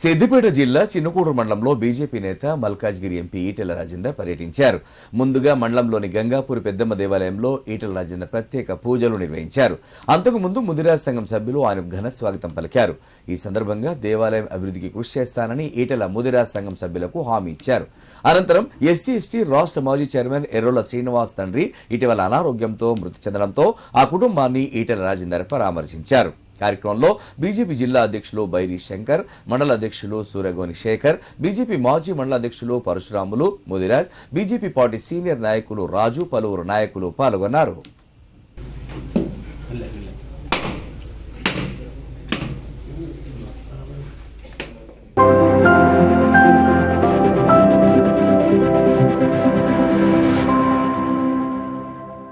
సిద్దిపేట జిల్లా చిన్నకూడూరు మండలంలో బీజేపీ నేత మల్కాజ్గిరి ఎంపీ ఈటెల రాజేందర్ పర్యటించారు. ముందుగా మండలంలోని గంగాపూర్ పెద్దమ్మ దేవాలయంలో ఈటెల రాజేందర్ ప్రత్యేక పూజలు నిర్వహించారు. అంతకుముందు ముదిరాజ్ సంఘం సభ్యులు ఆయన ఘన స్వాగతం పలికారు. ఈ సందర్భంగా దేవాలయం అభివృద్ధికి కృషి చేస్తానని ఈటెల ముదిరాజ్ సంఘం సభ్యులకు హామీ ఇచ్చారు. అనంతరం ఎస్సీ ఎస్టీ రాష్ట్ర మాజీ చైర్మన్ ఎర్రోల శ్రీనివాస్ తండ్రి ఇటీవల అనారోగ్యంతో మృతి చెందడంతో ఆ కుటుంబాన్ని ఈటెల రాజేందర్ పరామర్శించారు. కార్యక్రమంలో బీజేపీ జిల్లా అధ్యక్షులు బైరీ శంకర్ మండల అధ్యక్షులు సూర్యగోని శేఖర్ బీజేపీ మాజీ మండల అధ్యక్షులు Parasuramulu Mudiraj BJP party senior నాయకులు రాజు పలువురు నాయకులు పాల్గొన్నారు.